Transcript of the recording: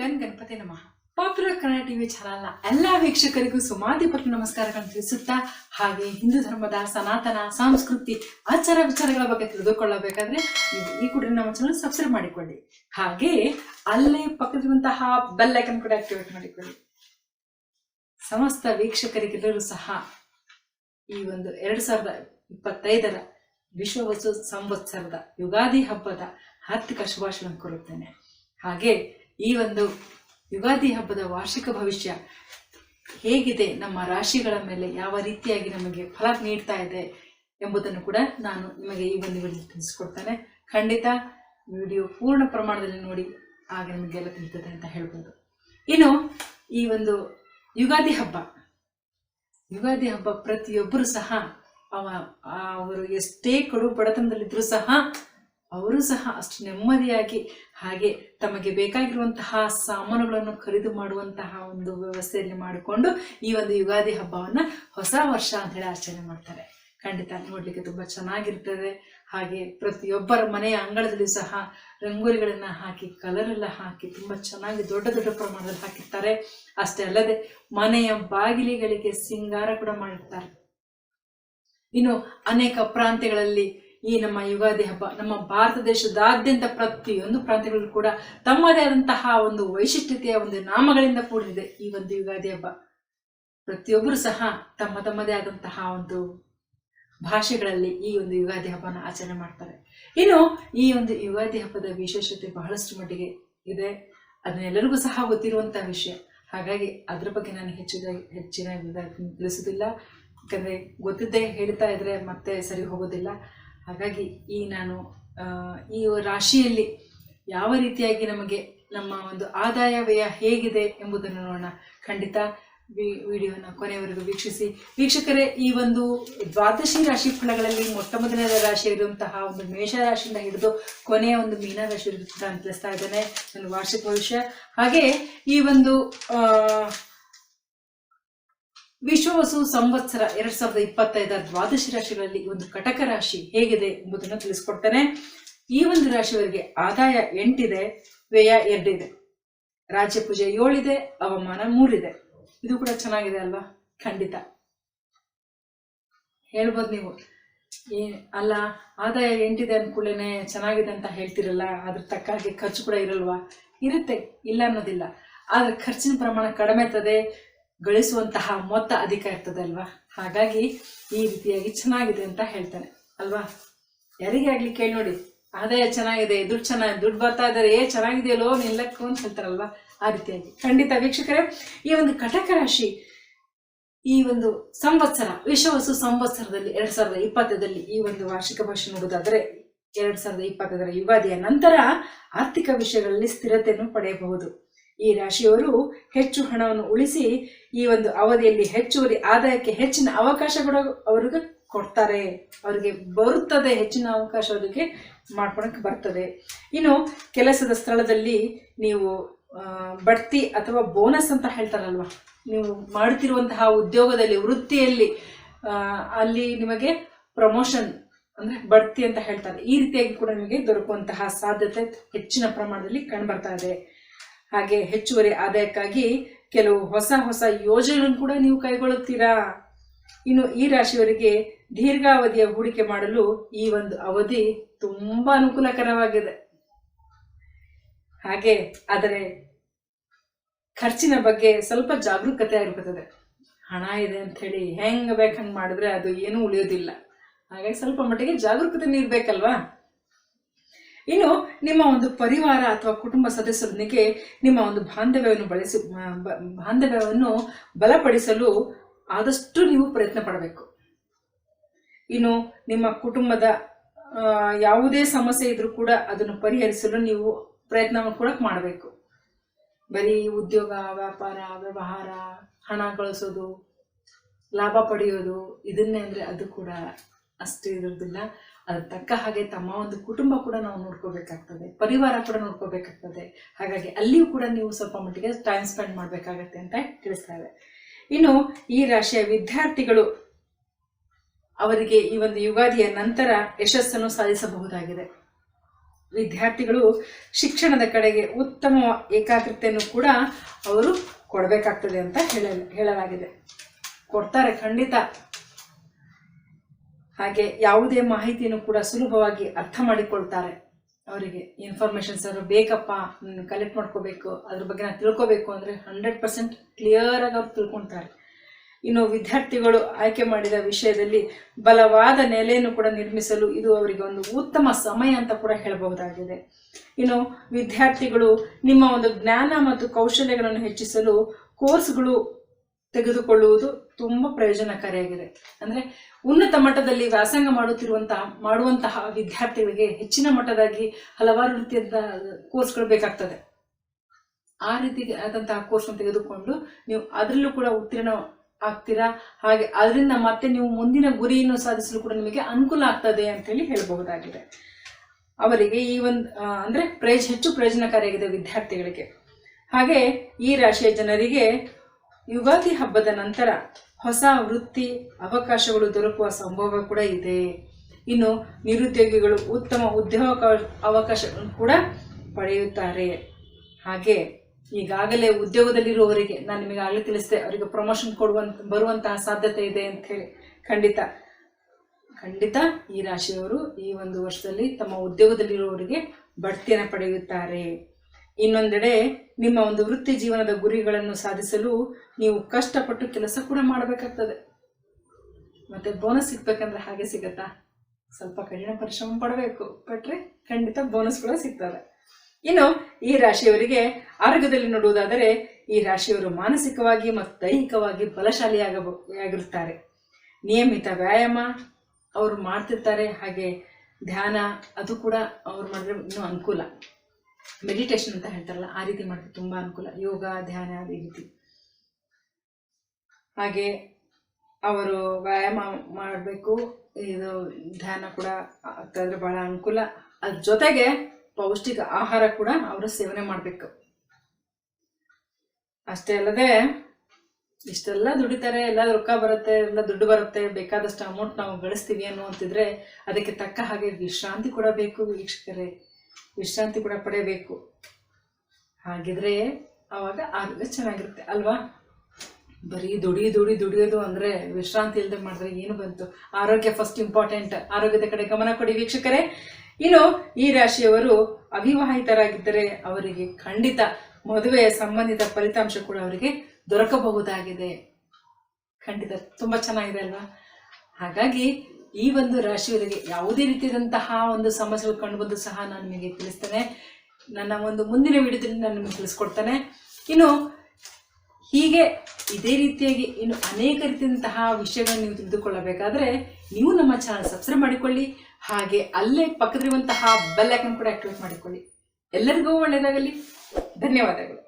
Gun Ganapati ನಮಃ. Popular Kannada TV ಚಾನಲ್ನ ಎಲ್ಲ ವೀಕ್ಷಕರಿಗೂ ಸುಮಾಧಿಪತಿ ನಮಸ್ಕಾರಗಳನ್ನು ತಿಳಿಸುತ್ತಾ ಹಾಗೆ ಹಿಂದೂ ಧರ್ಮದ ಸನಾತನ, ಸಂಸ್ಕೃತಿ, ಆಚಾರ ವಿಚಾರಗಳ ಬಗ್ಗೆ ತಿಳಿದುಕೊಳ್ಳಬೇಕಾದ್ರೆ ಈ ಕೂಡ ನಮ್ಮ ಚಾನಲ್ ಸಬ್ಸ್ಕ್ರೈಬ್ ಮಾಡಿಕೊಳ್ಳಿ. ಹಾಗೆ ಅಲ್ಲೇ ಪಕ್ಕದಿರುವಂತಹ ಬೆಲ್ ಐಕನ್ ಕೂಡ ಆಕ್ಟಿವೇಟ್ ಮಾಡಿಕೊಳ್ಳಿ. ಸಮಸ್ತ ವೀಕ್ಷಕರಿಗೆಲ್ಲರೂ ಸಹ ಈ ಒಂದು ಎರಡ್ ಸಾವಿರದ ಇಪ್ಪತ್ತೈದರ ವಿಶ್ವ ವಸ್ತು ಸಂವತ್ಸರದ ಯುಗಾದಿ ಹಬ್ಬದ ಹಾರ್ದಿಕ ಶುಭಾಶಯ ಕೋರುತ್ತೇನೆ. ಹಾಗೆ ಈ ಒಂದು ಯುಗಾದಿ ಹಬ್ಬದ ವಾರ್ಷಿಕ ಭವಿಷ್ಯ ಹೇಗಿದೆ, ನಮ್ಮ ರಾಶಿಗಳ ಮೇಲೆ ಯಾವ ರೀತಿಯಾಗಿ ನಮಗೆ ಫಲ ನೀಡ್ತಾ ಇದೆ ಎಂಬುದನ್ನು ಕೂಡ ನಾನು ನಿಮಗೆ ಈ ಒಂದು ವಿಡಿಯೋ ತಿಳಿಸ್ಕೊಡ್ತೇನೆ. ಖಂಡಿತ ವಿಡಿಯೋ ಪೂರ್ಣ ಪ್ರಮಾಣದಲ್ಲಿ ನೋಡಿ ಆಗ ನಿಮಗೆಲ್ಲ ತಿಳಿತದೆ ಅಂತ ಹೇಳ್ಬೋದು. ಇನ್ನು ಈ ಒಂದು ಯುಗಾದಿ ಹಬ್ಬ ಯುಗಾದಿ ಹಬ್ಬ ಪ್ರತಿಯೊಬ್ಬರು ಸಹ ಅವ ಅವರು ಎಷ್ಟೇ ಕಡು ಬಡತನದಲ್ಲಿದ್ದರೂ ಸಹ ಅವರು ಸಹ ಅಷ್ಟು ನೆಮ್ಮದಿಯಾಗಿ ಹಾಗೆ ತಮಗೆ ಬೇಕಾಗಿರುವಂತಹ ಸಾಮಾನುಗಳನ್ನು ಖರೀದಿ ಮಾಡುವಂತಹ ಒಂದು ವ್ಯವಸ್ಥೆಯಲ್ಲಿ ಮಾಡಿಕೊಂಡು ಈ ಒಂದು ಯುಗಾದಿ ಹಬ್ಬವನ್ನ ಹೊಸ ವರ್ಷ ಅಂತ ಹೇಳಿ ಆಚರಣೆ ಮಾಡ್ತಾರೆ. ಖಂಡಿತ ನೋಡ್ಲಿಕ್ಕೆ ತುಂಬಾ ಚೆನ್ನಾಗಿರ್ತದೆ. ಹಾಗೆ ಪ್ರತಿಯೊಬ್ಬರ ಮನೆಯ ಅಂಗಳದಲ್ಲಿ ಸಹ ರಂಗೋಲಿಗಳನ್ನ ಹಾಕಿ ಕಲರ್ ಎಲ್ಲ ಹಾಕಿ ತುಂಬಾ ಚೆನ್ನಾಗಿ ದೊಡ್ಡ ದೊಡ್ಡ ಪ್ರಮಾಣದಲ್ಲಿ ಹಾಕಿರ್ತಾರೆ. ಅಷ್ಟೇ ಅಲ್ಲದೆ ಮನೆಯ ಬಾಗಿಲಿಗಳಿಗೆ ಸಿಂಗಾರ ಕೂಡ ಮಾಡಿರ್ತಾರೆ. ಇನ್ನು ಅನೇಕ ಪ್ರಾಂತ್ಯಗಳಲ್ಲಿ ಈ ನಮ್ಮ ಯುಗಾದಿ ಹಬ್ಬ, ನಮ್ಮ ಭಾರತ ದೇಶದಾದ್ಯಂತ ಪ್ರತಿಯೊಂದು ಪ್ರಾಂತ್ಯಗಳಲ್ಲೂ ಕೂಡ ತಮ್ಮದೇ ಆದಂತಹ ಒಂದು ವೈಶಿಷ್ಟ್ಯತೆಯ ಒಂದು ನಾಮಗಳಿಂದ ಕೂಡಿದೆ ಈ ಒಂದು ಯುಗಾದಿ ಹಬ್ಬ. ಪ್ರತಿಯೊಬ್ಬರು ಸಹ ತಮ್ಮ ತಮ್ಮದೇ ಆದಂತಹ ಒಂದು ಭಾಷೆಗಳಲ್ಲಿ ಈ ಒಂದು ಯುಗಾದಿ ಹಬ್ಬನ ಆಚರಣೆ ಮಾಡ್ತಾರೆ. ಇನ್ನು ಈ ಒಂದು ಯುಗಾದಿ ಹಬ್ಬದ ವಿಶೇಷತೆ ಬಹಳಷ್ಟು ಮಟ್ಟಿಗೆ ಇದೆ. ಅದನ್ನೆಲ್ಲರಿಗೂ ಸಹ ಗೊತ್ತಿರುವಂತಹ ವಿಷಯ. ಹಾಗಾಗಿ ಅದ್ರ ಬಗ್ಗೆ ನಾನು ಹೆಚ್ಚಿನ ಹೆಚ್ಚಿನ ತಿಳಿಸೋದಿಲ್ಲ ಯಾಕಂದರೆ ಗೊತ್ತಿದ್ದೇ ಹೇಳ್ತಾ ಇದ್ರೆ ಮತ್ತೆ ಸರಿ ಹೋಗೋದಿಲ್ಲ. ಹಾಗಾಗಿ ಈ ನಾನು ಈ ರಾಶಿಯಲ್ಲಿ ಯಾವ ರೀತಿಯಾಗಿ ನಮಗೆ ನಮ್ಮ ಒಂದು ಆದಾಯ ವ್ಯಯ ಹೇಗಿದೆ ಎಂಬುದನ್ನು ನೋಡೋಣ. ಖಂಡಿತ ವಿಡಿಯೋನ ಕೊನೆಯವರೆಗೂ ವೀಕ್ಷಿಸಿ. ವೀಕ್ಷಕರೇ, ಈ ಒಂದು ದ್ವಾದಶಿ ರಾಶಿ ಫಲಗಳಲ್ಲಿ ಮೊಟ್ಟ ಮೊದಲನೇ ರಾಶಿ ಇರುವಂತಹ ಒಂದು ಮೇಷ ರಾಶಿಯಿಂದ ಹಿಡಿದು ಕೊನೆಯ ಒಂದು ಮೀನ ರಾಶಿವರೆಗೂ ಕೂಡ ತಿಳಿಸ್ತಾ ಇದ್ದೇನೆ. ನನ್ನ ವಾರ್ಷಿಕ ಭವಿಷ್ಯ. ಹಾಗೆ ಈ ಒಂದು ವಿಶ್ವವಸು ಸಂವತ್ಸರ ಎರಡ್ ಸಾವಿರದ ಇಪ್ಪತ್ತೈದರ ದ್ವಾದಶಿ ರಾಶಿಗಳಲ್ಲಿ ಒಂದು ಕಟಕ ರಾಶಿ ಹೇಗಿದೆ ಎಂಬುದನ್ನು ತಿಳಿಸ್ಕೊಡ್ತೇನೆ. ಈ ಒಂದು ರಾಶಿಯವರಿಗೆ ಆದಾಯ ಎಂಟಿದೆ, ವ್ಯಯ ಎರಡಿದೆ. ರಾಜ್ಯ ಪೂಜೆ ಏಳಿದೆ ಅವಮಾನ ಮೂರಿದೆ. ಇದು ಕೂಡ ಚೆನ್ನಾಗಿದೆ ಅಲ್ವಾ? ಖಂಡಿತ. ಹೇಳ್ಬೋದು ನೀವು. ಏ ಅಲ್ಲ, ಆದಾಯ ಎಂಟಿದೆ ಅಂದ್ಕೂಡಲೇ ಚೆನ್ನಾಗಿದೆ ಅಂತ ಹೇಳ್ತಿರಲ್ಲ ಅದ್ರ ತಕ್ಕ ಹಾಗೆ ಖರ್ಚು ಕೂಡ ಇರಲ್ವಾ? ಇರುತ್ತೆ, ಇಲ್ಲ ಅನ್ನೋದಿಲ್ಲ. ಆದ್ರೆ ಖರ್ಚಿನ ಪ್ರಮಾಣ ಕಡಿಮೆ ಇರ್ತದೆ ಗಳಿಸುವಂತಹ ಮೊತ್ತ ಅಧಿಕ ಇರ್ತದೆ ಅಲ್ವಾ? ಹಾಗಾಗಿ ಈ ರೀತಿಯಾಗಿ ಚೆನ್ನಾಗಿದೆ ಅಂತ ಹೇಳ್ತಾನೆ. ಅಲ್ವಾ? ಯಾರಿಗೆ ಆಗ್ಲಿ ಕೇಳಿ ನೋಡಿ. ಆದಾಯ ಚೆನ್ನಾಗಿದೆ, ದುಡ್ಡು ಚೆನ್ನಾಗಿ ದುಡ್ಡು ಬರ್ತಾ ಇದ್ದಾರೆ, ಏ, ಚೆನ್ನಾಗಿದೆಯಲ್ಲೋ, ನಿಲ್ಲಕ್ಕೂ ಅಂತ ಹೇಳ್ತಾರಲ್ವಾ? ಆ ರೀತಿಯಾಗಿ. ಖಂಡಿತ ವೀಕ್ಷಕರೇ, ಈ ಒಂದು ಕಟಕ ರಾಶಿ ಈ ಒಂದು ಸಂವತ್ಸರ ವಿಶ್ವವಸು ಸಂವತ್ಸರದಲ್ಲಿ ಎರಡ್ ಸಾವಿರದ ಇಪ್ಪತ್ತದಲ್ಲಿ ಈ ಒಂದು ವಾರ್ಷಿಕ ಭಾಷೆ ನೋಡುವುದಾದರೆ, ಎರಡ್ ಸಾವಿರದ ಇಪ್ಪತ್ತದರ ಯುಗಾದಿಯ ನಂತರ ಆರ್ಥಿಕ ವಿಷಯಗಳಲ್ಲಿ ಸ್ಥಿರತೆಯನ್ನು ಪಡೆಯಬಹುದು. ಈ ರಾಶಿಯವರು ಹೆಚ್ಚು ಹಣವನ್ನು ಉಳಿಸಿ ಈ ಒಂದು ಅವಧಿಯಲ್ಲಿ ಹೆಚ್ಚುವರಿ ಆದಾಯಕ್ಕೆ ಹೆಚ್ಚಿನ ಅವಕಾಶ ಕೂಡ ಅವ್ರಿಗೆ ಕೊಡ್ತಾರೆ. ಅವರಿಗೆ ಬರುತ್ತದೆ ಹೆಚ್ಚಿನ ಅವಕಾಶ ಅದಕ್ಕೆ ಮಾಡ್ಕೊಳಕ್ಕೆ ಬರ್ತದೆ. ಇನ್ನು ಕೆಲಸದ ಸ್ಥಳದಲ್ಲಿ ನೀವು ಬಡ್ತಿ ಅಥವಾ ಬೋನಸ್ ಅಂತ ಹೇಳ್ತಾರಲ್ವ? ನೀವು ಮಾಡ್ತಿರುವಂತಹ ಉದ್ಯೋಗದಲ್ಲಿ, ವೃತ್ತಿಯಲ್ಲಿ ಅಲ್ಲಿ ನಿಮಗೆ ಪ್ರಮೋಷನ್ ಅಂದ್ರೆ ಬಡ್ತಿ ಅಂತ ಹೇಳ್ತಾರೆ. ಈ ರೀತಿಯಾಗಿ ಕೂಡ ನಿಮಗೆ ದೊರಕುವಂತಹ ಸಾಧ್ಯತೆ ಹೆಚ್ಚಿನ ಪ್ರಮಾಣದಲ್ಲಿ ಕಂಡುಬರ್ತಾ ಇದೆ. ಹಾಗೆ ಹೆಚ್ಚುವರಿ ಆದಾಯಕ್ಕಾಗಿ ಕೆಲವು ಹೊಸ ಹೊಸ ಯೋಜನೆಗಳನ್ನು ಕೂಡ ನೀವು ಕೈಗೊಳ್ಳುತ್ತೀರಾ? ಇನ್ನು ಈ ರಾಶಿಯವರಿಗೆ ದೀರ್ಘಾವಧಿಯ ಹೂಡಿಕೆ ಮಾಡಲು ಈ ಒಂದು ಅವಧಿ ತುಂಬಾ ಅನುಕೂಲಕರವಾಗಿದೆ. ಹಾಗೆ ಆದರೆ ಖರ್ಚಿನ ಬಗ್ಗೆ ಸ್ವಲ್ಪ ಜಾಗರೂಕತೆ ಆಗಿರ್ತದೆ. ಹಣ ಇದೆ ಅಂತ ಹೇಳಿ ಹೆಂಗ್ ಬೇಕು ಹಂಗೆ ಮಾಡಿದ್ರೆ ಅದು ಏನೂ ಉಳಿಯೋದಿಲ್ಲ. ಹಾಗಾಗಿ ಸ್ವಲ್ಪ ಮಟ್ಟಿಗೆ ಜಾಗರೂಕತೆ ಇರ್ಬೇಕಲ್ವಾ ಇನ್ನು ನಿಮ್ಮ ಒಂದು ಪರಿವಾರ ಅಥವಾ ಕುಟುಂಬ ಸದಸ್ಯರೊಂದಿಗೆ ನಿಮ್ಮ ಒಂದು ಬಾಂಧವ್ಯವನ್ನು ಬಳಸಿ ಬಾಂಧವ್ಯವನ್ನು ಬಲಪಡಿಸಲು ಆದಷ್ಟು ನೀವು ಪ್ರಯತ್ನ ಪಡಬೇಕು. ಇನ್ನು ನಿಮ್ಮ ಕುಟುಂಬದ ಯಾವುದೇ ಸಮಸ್ಯೆ ಇದ್ರೂ ಕೂಡ ಅದನ್ನು ಪರಿಹರಿಸಲು ನೀವು ಪ್ರಯತ್ನವನ್ನು ಕೂಡ ಮಾಡಬೇಕು. ಬರೀ ಉದ್ಯೋಗ, ವ್ಯಾಪಾರ, ವ್ಯವಹಾರ, ಹಣ ಗಳಿಸೋದು ಲಾಭ ಪಡೆಯೋದು, ಇದನ್ನೇ ಅಂದರೆ ಅದು ಕೂಡ ಅಷ್ಟು ಇರೋದಿಲ್ಲ ಅದ್ರ ತಕ್ಕ ಹಾಗೆ ತಮ್ಮ ಒಂದು ಕುಟುಂಬ ಕೂಡ ನಾವು ನೋಡ್ಕೋಬೇಕಾಗ್ತದೆ. ಪರಿವಾರ ಕೂಡ ನೋಡ್ಕೋಬೇಕಾಗ್ತದೆ. ಹಾಗಾಗಿ ಅಲ್ಲಿಯೂ ಕೂಡ ನೀವು ಸ್ವಲ್ಪ ಮಟ್ಟಿಗೆ ಟೈಮ್ ಸ್ಪೆಂಡ್ ಮಾಡಬೇಕಾಗತ್ತೆ ಅಂತ ತಿಳಿಸ್ತಾ ಇನ್ನು ಈ ರಾಶಿಯ ವಿದ್ಯಾರ್ಥಿಗಳು ಅವರಿಗೆ ಈ ಒಂದು ಯುಗಾದಿಯ ನಂತರ ಯಶಸ್ಸನ್ನು ಸಾಧಿಸಬಹುದಾಗಿದೆ. ವಿದ್ಯಾರ್ಥಿಗಳು ಶಿಕ್ಷಣದ ಕಡೆಗೆ ಉತ್ತಮ ಏಕಾಗ್ರತೆಯನ್ನು ಕೂಡ ಅವರು ಕೊಡಬೇಕಾಗ್ತದೆ ಅಂತ ಹೇಳ ಹೇಳಲಾಗಿದೆ. ಕೊಡ್ತಾರೆ ಖಂಡಿತ. ಹಾಗೆ ಯಾವುದೇ ಮಾಹಿತಿಯನ್ನು ಕೂಡ ಸುಲಭವಾಗಿ ಅರ್ಥ ಮಾಡಿಕೊಳ್ತಾರೆ. ಅವರಿಗೆ ಇನ್ಫಾರ್ಮೇಶನ್ಸ್ ಅವರು ಬೇಕಪ್ಪ ಕಲೆಕ್ಟ್ ಮಾಡ್ಕೋಬೇಕು, ಅದ್ರ ಬಗ್ಗೆ ನಾನು ತಿಳ್ಕೊಬೇಕು ಅಂದರೆ ಹಂಡ್ರೆಡ್ ಪರ್ಸೆಂಟ್ ಕ್ಲಿಯರ್ ಆಗಿ ಅವ್ರು ತಿಳ್ಕೊತಾರೆ ಇನ್ನು ವಿದ್ಯಾರ್ಥಿಗಳು ಆಯ್ಕೆ ಮಾಡಿದ ವಿಷಯದಲ್ಲಿ ಬಲವಾದ ನೆಲೆಯನ್ನು ಕೂಡ ನಿರ್ಮಿಸಲು ಇದು ಅವರಿಗೆ ಒಂದು ಉತ್ತಮ ಸಮಯ ಅಂತ ಕೂಡ ಹೇಳಬಹುದಾಗಿದೆ. ಇನ್ನು ವಿದ್ಯಾರ್ಥಿಗಳು ನಿಮ್ಮ ಒಂದು ಜ್ಞಾನ ಮತ್ತು ಕೌಶಲ್ಯಗಳನ್ನು ಹೆಚ್ಚಿಸಲು ಕೋರ್ಸ್ಗಳು ತೆಗೆದುಕೊಳ್ಳುವುದು ತುಂಬ ಪ್ರಯೋಜನಕಾರಿಯಾಗಿದೆ. ಅಂದ್ರೆ ಉನ್ನತ ಮಟ್ಟದಲ್ಲಿ ವ್ಯಾಸಂಗ ಮಾಡುತ್ತಿರುವಂತಹ, ಮಾಡುವಂತಹ ವಿದ್ಯಾರ್ಥಿಗಳಿಗೆ ಹೆಚ್ಚಿನ ಮಟ್ಟದಾಗಿ ಹಲವಾರು ರೀತಿಯಾದ ಕೋರ್ಸ್ಗಳು ಬೇಕಾಗ್ತದೆ. ಆ ರೀತಿ ಆದಂತಹ ಕೋರ್ಸ್ನ ತೆಗೆದುಕೊಂಡು ನೀವು ಅದರಲ್ಲೂ ಕೂಡ ಉತ್ತೀರ್ಣ ಆಗ್ತೀರಾ? ಹಾಗೆ ಅದರಿಂದ ಮತ್ತೆ ನೀವು ಮುಂದಿನ ಗುರಿಯನ್ನು ಸಾಧಿಸಲು ಕೂಡ ನಿಮಗೆ ಅನುಕೂಲ ಆಗ್ತದೆ ಅಂತೇಳಿ ಹೇಳಬಹುದಾಗಿದೆ. ಅವರಿಗೆ ಈ ಒಂದು ಅಂದ್ರೆ ಪ್ರಯೋಜ, ಹೆಚ್ಚು ಪ್ರಯೋಜನಕಾರಿಯಾಗಿದೆ ವಿದ್ಯಾರ್ಥಿಗಳಿಗೆ. ಹಾಗೆ ಈ ರಾಶಿಯ ಜನರಿಗೆ ಯುಗಾದಿ ಹಬ್ಬದ ನಂತರ ಹೊಸ ವೃತ್ತಿ ಅವಕಾಶಗಳು ದೊರಕುವ ಸಂಭವ ಕೂಡ ಇದೆ. ಇನ್ನು ನಿರುದ್ಯೋಗಿಗಳು ಉತ್ತಮ ಉದ್ಯೋಗ ಅವಕಾಶ ಕೂಡ ಪಡೆಯುತ್ತಾರೆ. ಹಾಗೆ ಈಗಾಗಲೇ ಉದ್ಯೋಗದಲ್ಲಿರುವವರಿಗೆ ನಾನು ನಿಮಗೆ ಆಗಲೇ ತಿಳಿಸಿದೆ, ಅವರಿಗೆ ಪ್ರಮೋಷನ್ ಕೊಡುವಂತ, ಬರುವಂತಹ ಸಾಧ್ಯತೆ ಇದೆ ಅಂತ ಹೇಳಿ. ಖಂಡಿತ ಖಂಡಿತ ಈ ರಾಶಿಯವರು ಈ ಒಂದು ವರ್ಷದಲ್ಲಿ ತಮ್ಮ ಉದ್ಯೋಗದಲ್ಲಿರುವವರಿಗೆ ಬಡ್ತಿಯನ್ನು ಪಡೆಯುತ್ತಾರೆ. ಇನ್ನೊಂದೆಡೆ ನಿಮ್ಮ ಒಂದು ವೃತ್ತಿ ಜೀವನದ ಗುರಿಗಳನ್ನು ಸಾಧಿಸಲು ನೀವು ಕಷ್ಟಪಟ್ಟು ಕೆಲಸ ಕೂಡ ಮಾಡಬೇಕಾಗ್ತದೆ. ಮತ್ತೆ ಬೋನಸ್ ಸಿಗ್ಬೇಕಂದ್ರೆ ಹಾಗೆ ಸಿಗತ್ತಾ? ಸ್ವಲ್ಪ ಕಠಿಣ ಪರಿಶ್ರಮ ಪಡಬೇಕು. ಪಟ್ರೆ ಖಂಡಿತ ಬೋನಸ್ ಕೂಡ ಸಿಗ್ತದೆ. ಇನ್ನು ಈ ರಾಶಿಯವರಿಗೆ ಆರೋಗ್ಯದಲ್ಲಿ ನೋಡುವುದಾದರೆ ಈ ರಾಶಿಯವರು ಮಾನಸಿಕವಾಗಿ ಮತ್ತು ದೈಹಿಕವಾಗಿ ಬಲಶಾಲಿಯಾಗಿರುತ್ತಾರೆ ನಿಯಮಿತ ವ್ಯಾಯಾಮ ಅವರು ಮಾಡ್ತಿರ್ತಾರೆ. ಹಾಗೆ ಧ್ಯಾನ ಅದು ಕೂಡ ಅವ್ರು ಮಾಡಿದ್ರೆ ಇನ್ನೂ ಅನುಕೂಲ. ಮೆಡಿಟೇಷನ್ ಅಂತ ಹೇಳ್ತಾರಲ್ಲ, ಆ ರೀತಿ ಮಾಡಿದ್ರೆ ತುಂಬ ಅನುಕೂಲ. ಯೋಗ, ಧ್ಯಾನ, ಅದೇ ರೀತಿ. ಹಾಗೆ ಅವರು ವ್ಯಾಯಾಮ ಮಾಡಬೇಕು. ಇದು ಧ್ಯಾನ ಕೂಡ ಆಗ್ತಾಯಿದ್ರೆ ಭಾಳ ಅನುಕೂಲ. ಅದ್ರ ಜೊತೆಗೆ ಪೌಷ್ಟಿಕ ಆಹಾರ ಕೂಡ ಅವರು ಸೇವನೆ ಮಾಡಬೇಕು. ಅಷ್ಟೇ ಅಲ್ಲದೆ, ಇಷ್ಟೆಲ್ಲ ದುಡಿತಾರೆ, ಎಲ್ಲ ರೊಕ್ಕ ಬರುತ್ತೆ, ಎಲ್ಲ ದುಡ್ಡು ಬರುತ್ತೆ, ಬೇಕಾದಷ್ಟು ಅಮೌಂಟ್ ನಾವು ಗಳಿಸ್ತೀವಿ ಅನ್ನುವಂತಿದ್ರೆ ಅದಕ್ಕೆ ತಕ್ಕ ಹಾಗೆ ವಿಶ್ರಾಂತಿ ಕೂಡ ಬೇಕು ವೀಕ್ಷಕರೇ. ವಿಶ್ರಾಂತಿ ಕೂಡ ಪಡೆಯಬೇಕು. ಹಾಗಿದ್ರೆ ಅವಾಗ ಆರೋಗ್ಯ ಚೆನ್ನಾಗಿರುತ್ತೆ ಅಲ್ವಾ? ಬರೀ ದುಡಿ ದುಡಿ, ದುಡಿಯೋದು ಅಂದರೆ ವಿಶ್ರಾಂತಿ ಇಲ್ಲದೆ ಮಾಡಿದ್ರೆ ಏನು ಬಂತು? ಆರೋಗ್ಯ ಫಸ್ಟ್ ಇಂಪಾರ್ಟೆಂಟ್ ಆರೋಗ್ಯದ ಕಡೆ ಗಮನ ಕೊಡಿ ವೀಕ್ಷಕರೇ. ಇನ್ನು ಈ ರಾಶಿಯವರು ಅವಿವಾಹಿತರಾಗಿದ್ದರೆ ಅವರಿಗೆ ಖಂಡಿತ ಮದುವೆಯ ಸಂಬಂಧಿತ ಫಲಿತಾಂಶ ಕೂಡ ಅವರಿಗೆ ದೊರಕಬಹುದಾಗಿದೆ. ಖಂಡಿತ ತುಂಬ ಚೆನ್ನಾಗಿದೆ ಅಲ್ವಾ? ಹಾಗಾಗಿ ಈ ಒಂದು ರಾಶಿಯವರಿಗೆ ಯಾವುದೇ ರೀತಿಯಾದಂತಹ ಒಂದು ಸಮಸ್ಯೆಗಳು ಕಂಡುಬಂದು ಸಹ ನಾನು ನಿಮಗೆ ತಿಳಿಸ್ತೇನೆ. ನನ್ನ ಒಂದು ಮುಂದಿನ ವಿಡಿಯೋದಲ್ಲಿ ನಾನು ನಿಮಗೆ ತಿಳಿಸ್ಕೊಡ್ತೇನೆ. ಇನ್ನು ಹೀಗೆ ಇದೇ ರೀತಿಯಾಗಿ ಇನ್ನು ಅನೇಕ ರೀತಿಯಂತಹ ವಿಷಯಗಳನ್ನು ನೀವು ತಿಳಿದುಕೊಳ್ಳಬೇಕಾದ್ರೆ ನೀವು ನಮ್ಮ ಚಾನಲ್ ಸಬ್ಸ್ಕ್ರೈಬ್ ಮಾಡಿಕೊಳ್ಳಿ. ಹಾಗೆ ಅಲ್ಲೇ ಪಕ್ಕದಲ್ಲಿರುವಂತಹ ಬೆಲ್ ಐಕನ್ ಕೂಡ ಆಕ್ಟಿವೇಟ್ ಮಾಡಿಕೊಳ್ಳಿ. ಎಲ್ಲರಿಗೂ ಒಳ್ಳೆಯದಾಗಲಿ. ಧನ್ಯವಾದಗಳು.